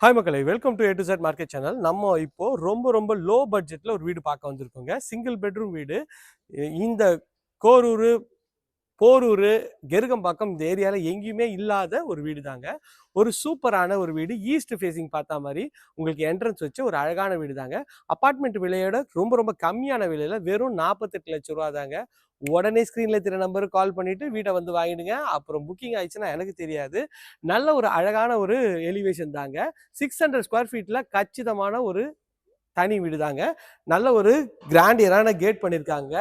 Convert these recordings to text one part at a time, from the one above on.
Hi மக்களை welcome to A to Z market channel நம்ம இப்போ ரொம்ப ரொம்ப லோ பட்ஜெட்டில் ஒரு வீடு பார்க்க வந்திருக்கோங்க. சிங்கிள் பெட்ரூம் வீடு. இந்த கோரூர் போரூர் கெருகம்பாக்கம் இந்த ஏரியாவில் எங்கேயுமே இல்லாத ஒரு வீடு தாங்க ஒரு சூப்பரான ஒரு வீடு. ஈஸ்ட் ஃபேஸிங் பார்த்தா மாதிரி உங்களுக்கு என்ட்ரன்ஸ் வச்சு ஒரு அழகான வீடு தாங்க அப்பார்ட்மெண்ட் விலையோட ரொம்ப ரொம்ப கம்மியான விலையில் வெறும் நாற்பத்தெட்டு லட்ச ரூபா தாங்க உடனே ஸ்க்ரீனில் திற நம்பருக்கு கால் பண்ணிவிட்டு வீட்டை வந்து வாங்கிடுங்க. அப்புறம் புக்கிங் ஆயிடுச்சுன்னா எனக்கு தெரியாது. நல்ல ஒரு அழகான ஒரு எலிவேஷன் தாங்க. சிக்ஸ் ஹண்ட்ரட் ஸ்கொயர் ஃபீட்டில் கச்சிதமான ஒரு தனி வீடு தாங்க நல்ல ஒரு கிராண்டியரான கேட் பண்ணியிருக்காங்க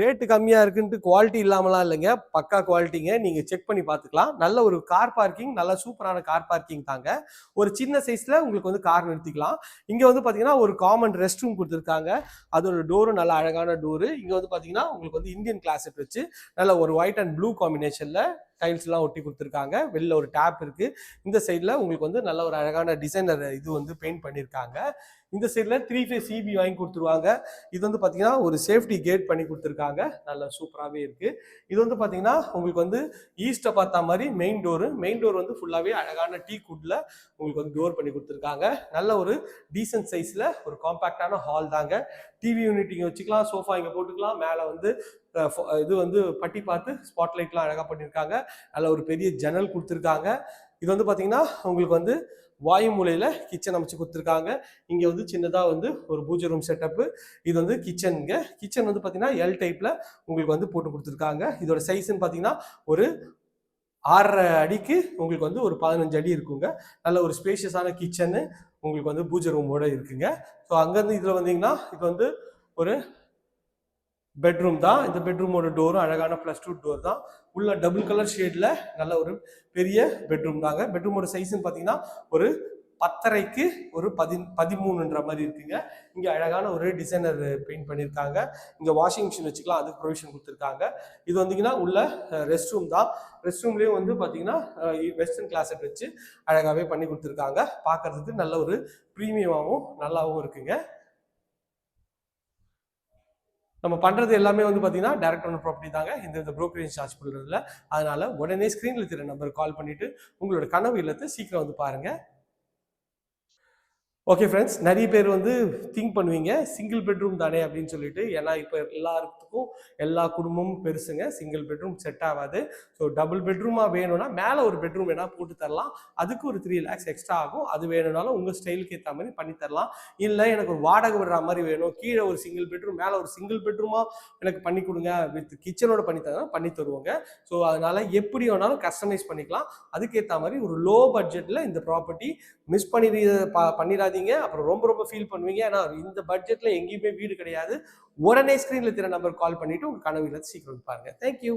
ரேட்டு கம்மியாக இருக்குன்ட்டு குவாலிட்டி இல்லாமலாம் இல்லைங்க. பக்கா குவாலிட்டிங்க நீங்கள் செக் பண்ணி பார்த்துக்கலாம். நல்ல ஒரு கார் பார்க்கிங் நல்ல சூப்பரான கார் பார்க்கிங் தாங்க. ஒரு சின்ன சைஸில் உங்களுக்கு வந்து கார் நிறுத்திக்கலாம். இங்கே வந்து பார்த்தீங்கன்னா ஒரு காமன் ரெஸ்ட் ரூம் கொடுத்துருக்காங்க. அதோட டோரும் நல்ல அழகான டோரு இங்கே வந்து பார்த்தீங்கன்னா உங்களுக்கு வந்து இந்தியன் கிளாஸட் வச்சு நல்ல ஒரு ஒயிட் அண்ட் ப்ளூ காம்பினேஷனில் டைல்ஸ்லாம் ஒட்டி கொடுத்துருக்காங்க. வெளில ஒரு டேப் இருக்கு. இந்த சைடில் உங்களுக்கு வந்து நல்ல ஒரு அழகான டிசைனர் இது வந்து பெயிண்ட் பண்ணியிருக்காங்க இந்த சைடில் த்ரீ ஃபேஸ் சிபி வாங்கி கொடுத்துருவாங்க. இது வந்து பார்த்தீங்கன்னா ஒரு சேஃப்டி கேட் பண்ணி கொடுத்துருக்காங்க. நல்ல சூப்பராகவே இருக்குது இது வந்து பார்த்தீங்கன்னா உங்களுக்கு வந்து ஈஸ்ட்டை பார்த்தா மாதிரி மெயின் டோரு மெயின் டோர் வந்து ஃபுல்லாகவே அழகான டீ குட்டில் உங்களுக்கு வந்து டோர் பண்ணி கொடுத்துருக்காங்க. நல்ல ஒரு டீசன்ட் சைஸில் ஒரு காம்பேக்டான ஹால் தாங்க. டிவி யூனிட் இங்கே வச்சுக்கலாம் சோஃபா இங்கே போட்டுக்கலாம். மேலே வந்து இது வந்து பட்டி பார்த்து ஸ்பாட்லைட்லாம் அழகாக பண்ணியிருக்காங்க. அதில் ஒரு பெரிய ஜன்னல் கொடுத்துருக்காங்க. இது வந்து பார்த்தீங்கன்னா உங்களுக்கு வந்து வாயு மூலையில் கிச்சன் அமைச்சு கொடுத்துருக்காங்க. இங்கே வந்து சின்னதாக வந்து ஒரு பூஜை ரூம் செட்டப்பு இது வந்து கிச்சனுங்க கிச்சன் வந்து பார்த்தீங்கன்னா எல் டைப்பில் உங்களுக்கு வந்து போட்டு கொடுத்துருக்காங்க. இதோட சைஸ்ன்னு பார்த்தீங்கன்னா ஒரு ஆறரை அடிக்கு உங்களுக்கு வந்து ஒரு பதினஞ்சு அடி இருக்குங்க. நல்ல ஒரு ஸ்பேஷியஸான கிச்சனு உங்களுக்கு வந்து பூஜை ரூமோட இருக்குங்க. ஸோ அங்கேருந்து இதில் வந்தீங்கன்னா இது வந்து ஒரு பெட்ரூம் தான். இந்த பெட்ரூமோட டோரும் அழகான ப்ளஸ் டூ டோர் தான். உள்ள டபுள் கலர் ஷேடில் நல்ல ஒரு பெரிய பெட்ரூம் தாங்க. பெட்ரூமோட சைஸ்ன்னு பார்த்தீங்கன்னா ஒரு பத்தரைக்கு ஒரு பதி பதிமூணுன்ற மாதிரி இருக்குங்க. இங்கே அழகான ஒரு டிசைனர் பெயிண்ட் பண்ணியிருக்காங்க இங்கே வாஷிங் மிஷின் வச்சுக்கலாம். அதுக்கு ப்ரொவிஷன் கொடுத்துருக்காங்க. இது வந்தீங்கன்னா உள்ள ரெஸ்ட் ரூம் தான். ரெஸ்ட் ரூம்லேயும் வந்து பார்த்தீங்கன்னா வெஸ்டர்ன் கிளாஸட் வச்சு அழகாகவே பண்ணி கொடுத்துருக்காங்க. பார்க்கறதுக்கு நல்ல ஒரு ப்ரீமியமாகவும் நல்லாவும் இருக்குங்க. நம்ம பண்ணுறது எல்லாமே வந்து பார்த்தீங்கன்னா டேரக்ட் ஓனர் ப்ராப்பர்ட்டி தாங்க. இந்த இந்த ப்ரோக்கரேஜ் சார்ஜ் பண்ணுறதுல அதனால உடனே ஸ்க்ரீனில் தெரிய நம்பருக்கு கால் பண்ணிவிட்டு உங்களோட கனவு இல்லத்தை சீக்கிரம் வந்து பாருங்கள் ஓகே ஃப்ரெண்ட்ஸ் நிறைய பேர் வந்து திங்க் பண்ணுவீங்க சிங்கிள் பெட்ரூம் தானே அப்படின்னு சொல்லிட்டு. ஏன்னா இப்போ எல்லாத்துக்கும் எல்லா குடும்பமும் பெருசுங்க. சிங்கிள் பெட்ரூம் செட் ஆகாது. ஸோ டபுள் பெட்ரூமாக வேணும்னா மேலே ஒரு பெட்ரூம் வேணால் போட்டு தரலாம். அதுக்கு ஒரு த்ரீ லேக்ஸ் எக்ஸ்ட்ரா ஆகும். அது வேணும்னாலும் உங்கள் ஸ்டைலுக்கு ஏற்ற மாதிரி பண்ணி தரலாம். இல்லை எனக்கு ஒரு வாடகை விடுற மாதிரி வேணும். கீழே ஒரு சிங்கிள் பெட்ரூம் மேலே ஒரு சிங்கிள் பெட்ரூமாக எனக்கு பண்ணி கொடுங்க. வித் கிச்சனோட பண்ணி தரலாம் பண்ணி தருவோங்க. ஸோ அதனால் எப்படி வேணாலும் கஸ்டமைஸ் பண்ணிக்கலாம். அதுக்கேற்ற மாதிரி ஒரு லோ பட்ஜெட்டில் இந்த ப்ராப்பர்ட்டி மிஸ் பண்ணி பண்ணிடாதீங்க அப்புறம் ரொம்ப ரொம்ப ஃபீல் பண்ணுவீங்க. ஏன்னா இந்த பட்ஜெட்டில் எங்கேயுமே வீடு கிடையாது. உடனே ஸ்க்ரீனில் திற நம்பர் கால் பண்ணிட்டு உங்கள் கனவு இல்லத்தை சீக்கிரம் பாருங்க. தேங்க்யூ